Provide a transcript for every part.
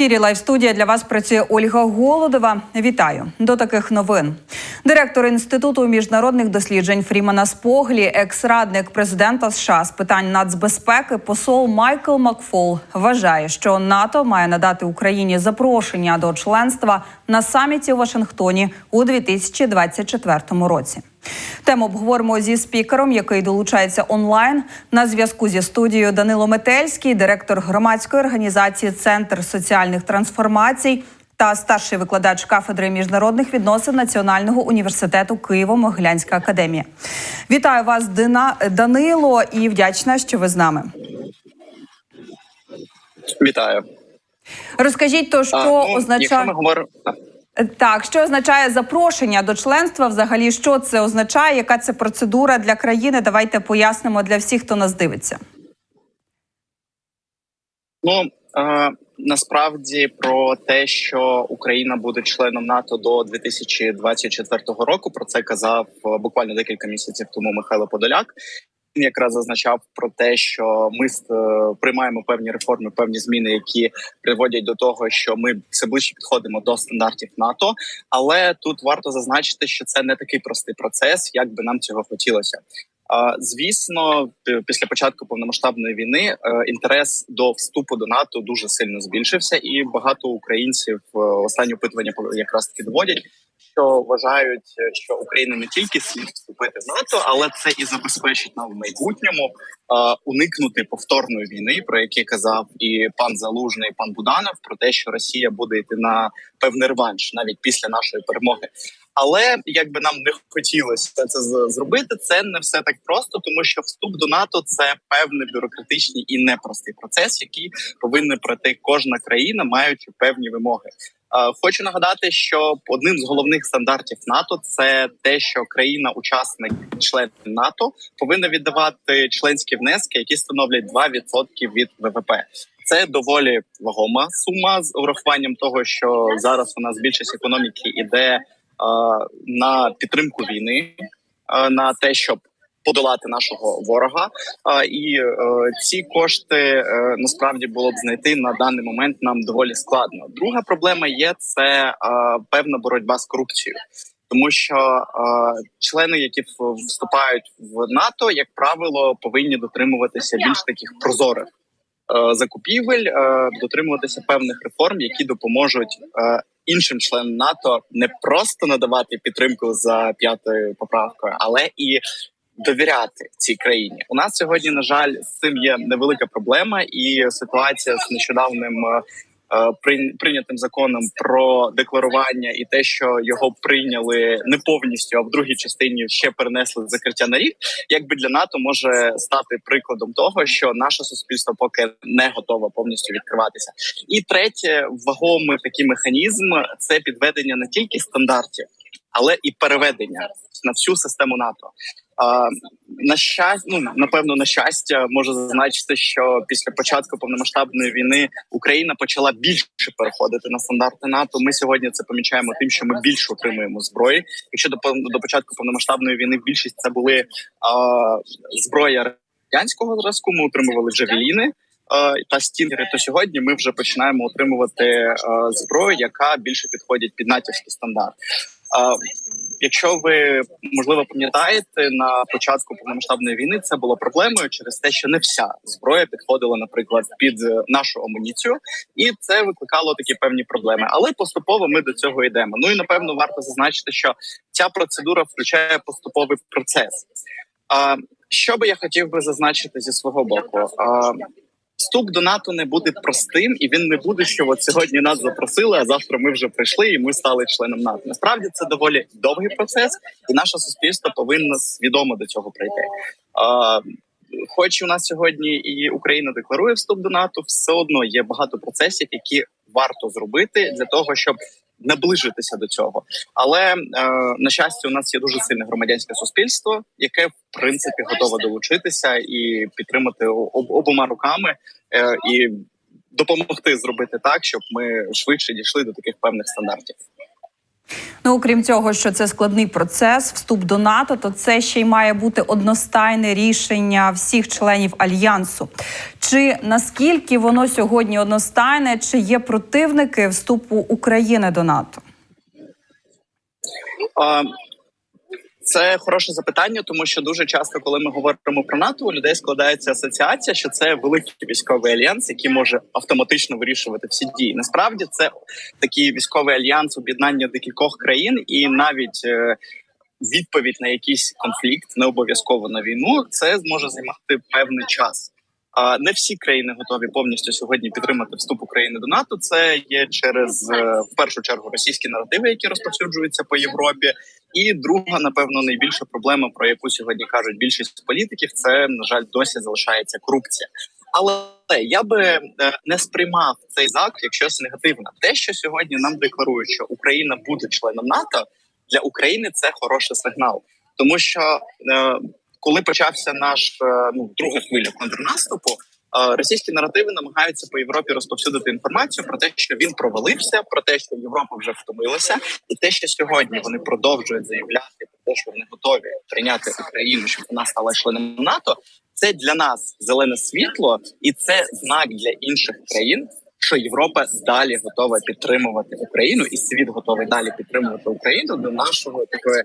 ефірі Лайв студія для вас працює Ольга Голодова. Вітаю до таких новин. Директор інституту міжнародних досліджень Фрімана Споглі, екс-радник президента США з питань нацбезпеки, посол Майкл Макфол вважає, що НАТО має надати Україні запрошення до членства на саміті у Вашингтоні у 2024 році. Тему обговоримо зі спікером, який долучається онлайн. На зв'язку зі студією Данило Метельський, директор громадської організації Центр соціальних трансформацій та старший викладач кафедри міжнародних відносин Національного університету Києво-Могилянська академія. Вітаю вас, Дина Данило, і вдячна, що ви з нами. Вітаю. Розкажіть, то що А, ну, означає Якщо ми говоримо так, що означає запрошення до членства? Взагалі, що це означає? Яка це процедура для країни? Давайте пояснимо для всіх, хто нас дивиться. ну е, насправді про те, що Україна буде членом НАТО до 2024 року, про це казав е, буквально декілька місяців тому Михайло Подоляк. Він якраз зазначав про те, що ми е, приймаємо певні реформи, певні зміни, які приводять до того, що ми все ближче підходимо до стандартів НАТО. Але тут варто зазначити, що це не такий простий процес, як би нам цього хотілося. Звісно, після початку повномасштабної війни е, інтерес до вступу до НАТО дуже сильно збільшився, і багато українців е, останні опитування якраз таки доводять, що вважають, е, що Україна не тільки слід вступити в НАТО, але це і забезпечить нам в майбутньому е, уникнути повторної війни, про яке казав і пан Залужний, і пан Буданов, про те, що Росія буде йти на певний реванш навіть після нашої перемоги. Але як би нам не хотілося це зробити, це не все так просто, тому що вступ до НАТО це певний бюрократичний і непростий процес, який повинна пройти кожна країна, маючи певні вимоги. Е, Хочу нагадати, що одним з головних стандартів НАТО це те, що країна-учасник член НАТО повинна віддавати членські внески, які становлять 2% від ВВП. Це доволі вагома сума з урахуванням того, що зараз у нас більшість економіки іде е, на підтримку війни, е, на те, щоб подолати нашого ворога. І е, ці кошти е, насправді було б знайти на даний момент нам доволі складно. Друга проблема є це е, певна боротьба з корупцією. Тому що е, члени, які вступають в НАТО, як правило, повинні дотримуватися більш таких прозорих е, закупівель, е, дотримуватися певних реформ, які допоможуть е, іншим членам НАТО не просто надавати підтримку за п'ятою поправкою, але і довіряти цій країні. У нас сьогодні, на жаль, з цим є невелика проблема, і ситуація з нещодавним. е, е, Прийнятим законом про декларування і те, що його прийняли не повністю, а в другій частині ще перенесли закриття на рік, якби для НАТО може стати прикладом того, що наше суспільство поки не готове повністю відкриватися. І третє, вагомий такий механізм це підведення не тільки стандартів, але і переведення на всю систему НАТО. На щастя, ну напевно, на щастя, можу зазначити, що після початку повномасштабної війни Україна почала більше переходити на стандарти НАТО. Ми сьогодні це помічаємо тим, що ми більше отримуємо зброї. Якщо до до початку повномасштабної війни більшість це були а, зброя радянського зразку, ми отримували джавеліни. Та стінгери, то сьогодні ми вже починаємо отримувати зброю, яка більше підходить під натівський стандарт. Якщо ви можливо пам'ятаєте, на початку повномасштабної війни це було проблемою через те, що не вся зброя підходила, наприклад, під е, нашу амуніцію, і це викликало такі певні проблеми. Але поступово ми до цього йдемо. Ну і напевно варто зазначити, що ця процедура включає поступовий процес. А що би я хотів би зазначити зі свого боку? А, Вступ до НАТО не буде простим, і він не буде, що от сьогодні нас запросили, а завтра ми вже прийшли і ми стали членом НАТО. Насправді це доволі довгий процес, і наше суспільство повинно свідомо до цього прийти. Хоч у нас сьогодні і Україна декларує вступ до НАТО, все одно є багато процесів, які варто зробити для того, щоб наближитися до цього. Але е, на щастя, у нас є дуже сильне громадянське суспільство, яке в принципі готове долучитися і підтримати об, обома руками е, і допомогти зробити так, щоб ми швидше дійшли до таких певних стандартів. Ну, окрім цього, що це складний процес, вступ до НАТО, то це ще й має бути одностайне рішення всіх членів альянсу. Чи наскільки воно сьогодні одностайне, чи є противники вступу України до НАТО? А, Це хороше запитання, тому що дуже часто, коли ми говоримо про НАТО, у людей складається асоціація, що це великий військовий альянс, який може автоматично вирішувати всі дії. Насправді це такий військовий альянс об'єднання декількох країн, і навіть е, відповідь на якийсь конфлікт, не обов'язково на війну, це зможе займати певний час. Не всі країни готові повністю сьогодні підтримати вступ України до НАТО. Це є через е, в першу чергу російські наративи, які розповсюджуються по Європі. І друга, напевно, найбільша проблема, про яку сьогодні кажуть більшість політиків, це на жаль досі залишається корупція. Але я би е, не сприймав цей заклик як щось негативне. Те, що сьогодні нам декларують, що Україна буде членом НАТО, для України це хороший сигнал, тому що е, коли почався наш е, ну друга хвиля контрнаступу. е, Російські наративи намагаються по Європі розповсюдити інформацію про те, що він провалився, про те, що Європа вже втомилася, і те, що сьогодні вони продовжують заявляти про те, що вони готові прийняти Україну, щоб вона стала членом НАТО. Це для нас зелене світло, і це знак для інших країн, що Європа далі готова підтримувати Україну, і світ готовий далі підтримувати Україну до нашого такої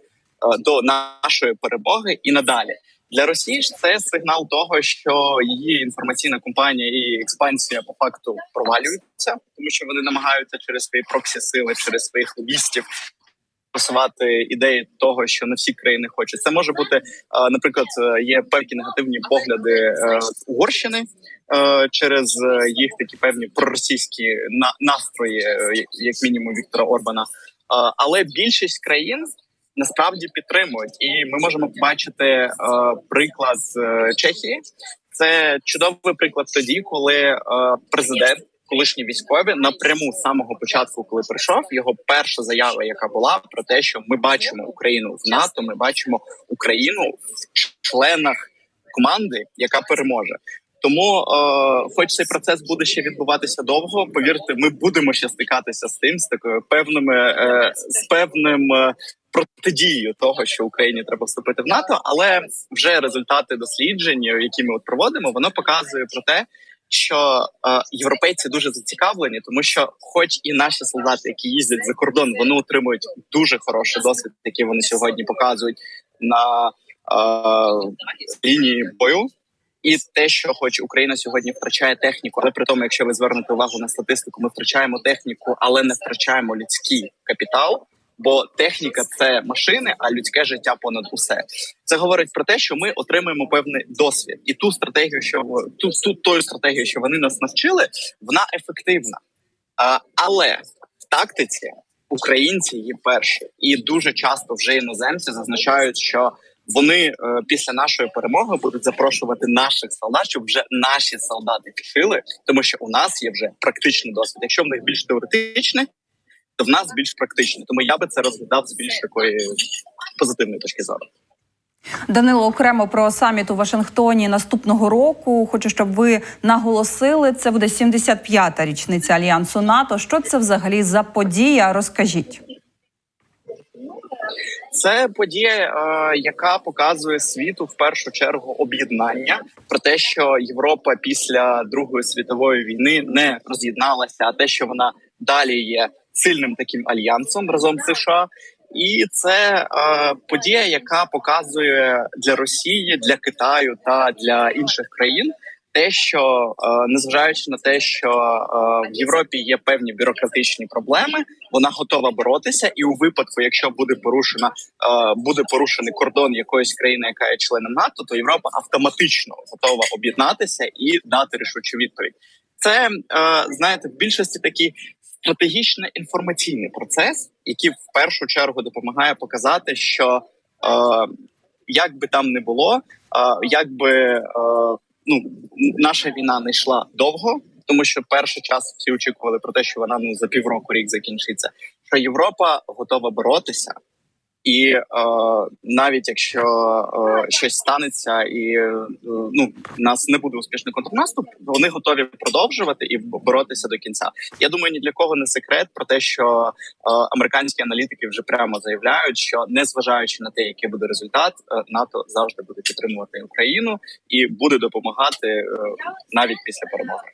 до нашої перемоги і надалі. Для Росії ж це сигнал того, що її інформаційна компанія і експансія по факту провалюються, тому що вони намагаються через свої проксі сили, через своїх лобістів просувати ідеї того, що не всі країни хочуть. Це може бути, е, наприклад, е, є певні негативні погляди е, Угорщини е, через е, їх такі певні проросійські на- настрої, е, як мінімум Віктора Орбана. Е, Але більшість країн насправді підтримують, і ми можемо побачити е, приклад з е, Чехії. Це чудовий приклад тоді, коли е, президент, колишні військові, напряму з самого початку, коли прийшов, його перша заява, яка була про те, що ми бачимо Україну в НАТО, ми бачимо Україну в членах команди, яка переможе. Тому, е, хоч цей процес буде ще відбуватися довго, повірте, ми будемо ще стикатися з тим, з такою певними е, з певним протидією того, що Україні треба вступити в НАТО, але вже результати досліджень, які ми от проводимо, воно показує про те, що е, європейці дуже зацікавлені, тому що, хоч і наші солдати, які їздять за кордон, вони отримують дуже хороший досвід, який вони сьогодні показують на е, лінії бою. І те, що хоч Україна сьогодні втрачає техніку, але при тому, якщо ви звернете увагу на статистику, ми втрачаємо техніку, але не втрачаємо людський капітал. Бо техніка це машини, а людське життя понад усе. Це говорить про те, що ми отримуємо певний досвід, і ту стратегію, що ту, ту тою стратегію, що вони нас навчили, вона ефективна. А, але в тактиці українці є перші, і дуже часто вже іноземці зазначають, що вони е, після нашої перемоги будуть запрошувати наших солдат, щоб вже наші солдати вчили, тому що у нас є вже практичний досвід. Якщо в них більш теоретичний, в нас більш практичний. Тому я би це розглядав з більш такої позитивної точки зору. Данило окремо про саміт у Вашингтоні наступного року. Хочу, щоб ви наголосили. Це буде 75-та річниця альянсу НАТО. Що це взагалі за подія? Розкажіть. Це подія, е, яка показує світу в першу чергу об'єднання про те, що Європа після Другої світової війни не роз'єдналася, а те, що вона далі є сильним таким альянсом разом з США. І це е, подія, яка показує для Росії, для Китаю та для інших країн те, що е, незважаючи на те, що е, в Європі є певні бюрократичні проблеми, вона готова боротися, і у випадку, якщо буде порушена, е, буде порушений кордон якоїсь країни, яка є членом НАТО, то Європа автоматично готова об'єднатися і дати рішучу відповідь. Це е, знаєте, в більшості такий стратегічно інформаційний процес, який в першу чергу допомагає показати, що е, як би там не було, е, як би е, ну наша війна не йшла довго, тому що перший час всі очікували про те, що вона ну за півроку рік закінчиться. Що Європа готова боротися, І е, навіть якщо е, щось станеться, і е, ну нас не буде успішний контрнаступ, вони готові продовжувати і боротися до кінця. Я думаю, ні для кого не секрет про те, що е, американські аналітики вже прямо заявляють, що незважаючи на те, який буде результат, е, НАТО завжди буде підтримувати Україну і буде допомагати е, навіть після перемоги.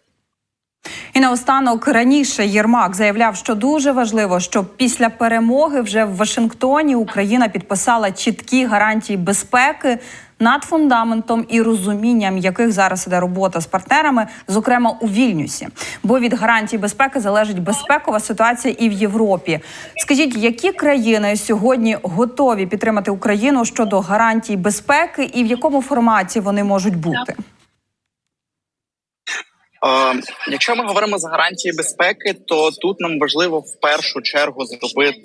І наостанок раніше Єрмак заявляв, що дуже важливо, щоб після перемоги вже в Вашингтоні Україна підписала чіткі гарантії безпеки над фундаментом і розумінням, яких зараз іде робота з партнерами, зокрема у Вільнюсі. Бо від гарантій безпеки залежить безпекова ситуація і в Європі. Скажіть, які країни сьогодні готові підтримати Україну щодо гарантій безпеки, і в якому форматі вони можуть бути? Якщо ми говоримо за гарантії безпеки, то тут нам важливо в першу чергу зробити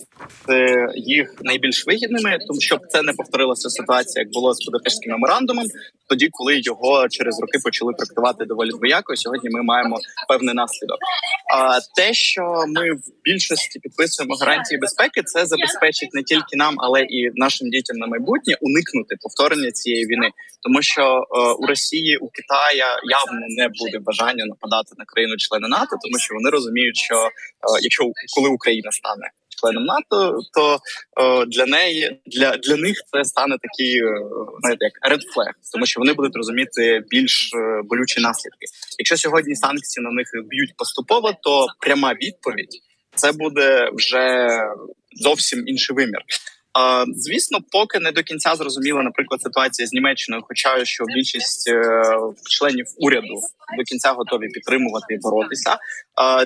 їх найбільш вигідними, тому щоб це не повторилася ситуація, як було з Будапештським меморандумом, тоді коли його через роки почали трактувати доволі двояко. Сьогодні ми маємо певний наслідок. А те, що ми в більшості підписуємо гарантії безпеки, це забезпечить не тільки нам, але і нашим дітям на майбутнє уникнути повторення цієї війни, тому що е, у Росії у Китая явно не буде бажання нападати на країну члени НАТО, тому що вони розуміють, що е, якщо коли Україна стане членом НАТО, то о, для неї для, для них це стане такий е, знаєте, як red flag, тому що вони будуть розуміти більш е, болючі наслідки. Якщо сьогодні санкції на них б'ють поступово, то пряма відповідь це буде вже зовсім інший вимір. Звісно, поки не до кінця зрозуміла, наприклад, ситуація з Німеччиною, хоча що більшість е, членів уряду до кінця готові підтримувати і боротися.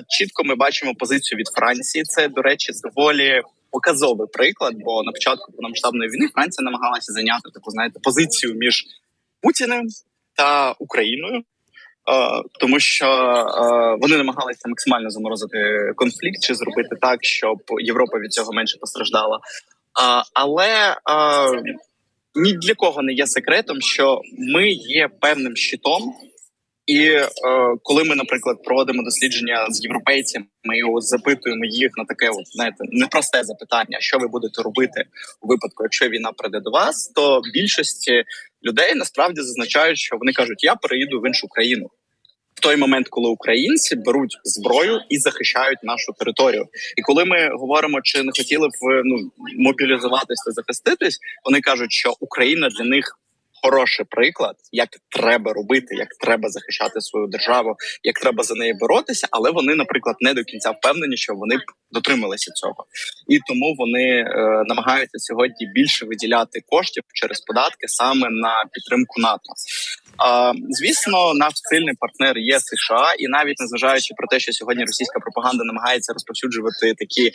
Чітко ми бачимо позицію від Франції. Це до речі, доволі показовий приклад. Бо на початку повномасштабної війни Франція намагалася зайняти таку знаєте позицію між Путіним та Україною. Тому що вони намагалися максимально заморозити конфлікт чи зробити так, щоб Європа від цього менше постраждала. Але ні для кого не є секретом, що ми є певним щитом, і е, коли ми, наприклад, проводимо дослідження з європейцями, ми от запитуємо їх на таке, от знаєте, непросте запитання, що ви будете робити у випадку, якщо війна прийде до вас, то більшості людей насправді зазначають, що вони кажуть, я переїду в іншу країну. В той момент, коли українці беруть зброю і захищають нашу територію, і коли ми говоримо, чи не хотіли б ну мобілізуватися захиститись, вони кажуть, що Україна для них хороший приклад, як треба робити, як треба захищати свою державу, як треба за неї боротися. Але вони, наприклад, не до кінця впевнені, що вони б дотрималися цього, і тому вони е, намагаються сьогодні більше виділяти коштів через податки саме на підтримку НАТО. Звісно, наш сильний партнер є США, і навіть незважаючи про те, що сьогодні російська пропаганда намагається розповсюджувати такі е,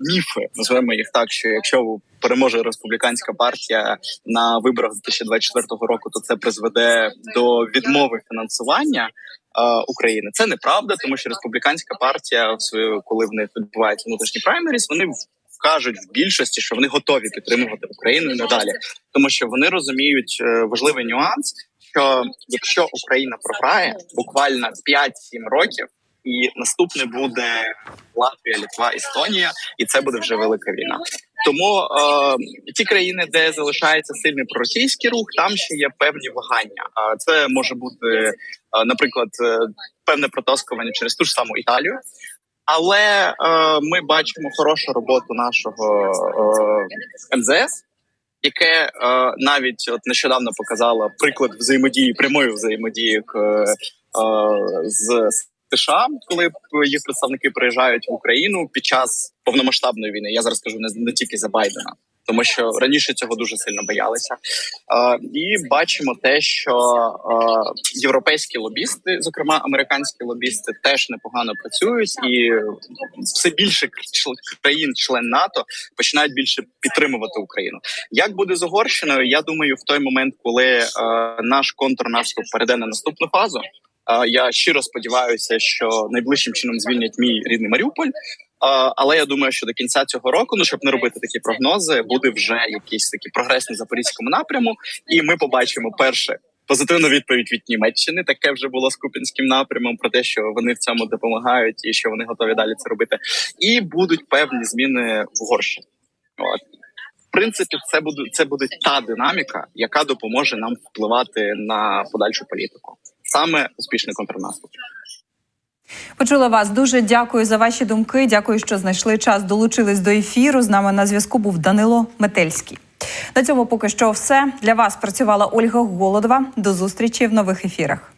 міфи, називаємо їх так, що якщо переможе республіканська партія на виборах 2024 року, то це призведе до відмови фінансування. е, України це неправда, тому що республіканська партія коли в них відбуваються внутрішні праймеріс, вони кажуть в більшості, що вони готові підтримувати Україну і надалі, тому що вони розуміють е, важливий нюанс що якщо Україна програє буквально 5-7 років, і наступне буде Латвія, Літва, Естонія, і це буде вже велика війна. Тому е, ті країни, де залишається сильний проросійський рух, там ще є певні вагання. А це може бути, е, наприклад, е, певне протаскування через ту ж саму Італію. Але е, ми бачимо хорошу роботу нашого е, МЗС, яке е, навіть от нещодавно показало приклад взаємодії прямої взаємодії к, е, з США, коли їх представники приїжджають в Україну під час повномасштабної війни. Я зараз кажу не, не тільки за Байдена. Тому що раніше цього дуже сильно боялися, е, і бачимо те, що е, європейські лобісти, зокрема американські лобісти, теж непогано працюють, і все більше країн-член НАТО починають більше підтримувати Україну. Як буде з Угорщиною? Я думаю, в той момент, коли е, наш контрнаступ перейде на наступну фазу. Я щиро сподіваюся, що найближчим чином звільнять мій рідний Маріуполь. Але я думаю, що до кінця цього року, ну щоб не робити такі прогнози, буде вже якийсь такий прогрес на запорізькому напряму, і ми побачимо перше позитивну відповідь від Німеччини. Таке вже було з Купінським напрямом про те, що вони в цьому допомагають і що вони готові далі це робити. І будуть певні зміни в Угорщині. От принципі, це буде це буде та динаміка, яка допоможе нам впливати на подальшу політику. Саме успішний контрнаступ. Почула вас. Дуже дякую за ваші думки. Дякую, що знайшли час. Долучились до ефіру. З нами на зв'язку був Данило Метельський. На цьому поки що все для вас працювала Ольга Голодова. До зустрічі в нових ефірах.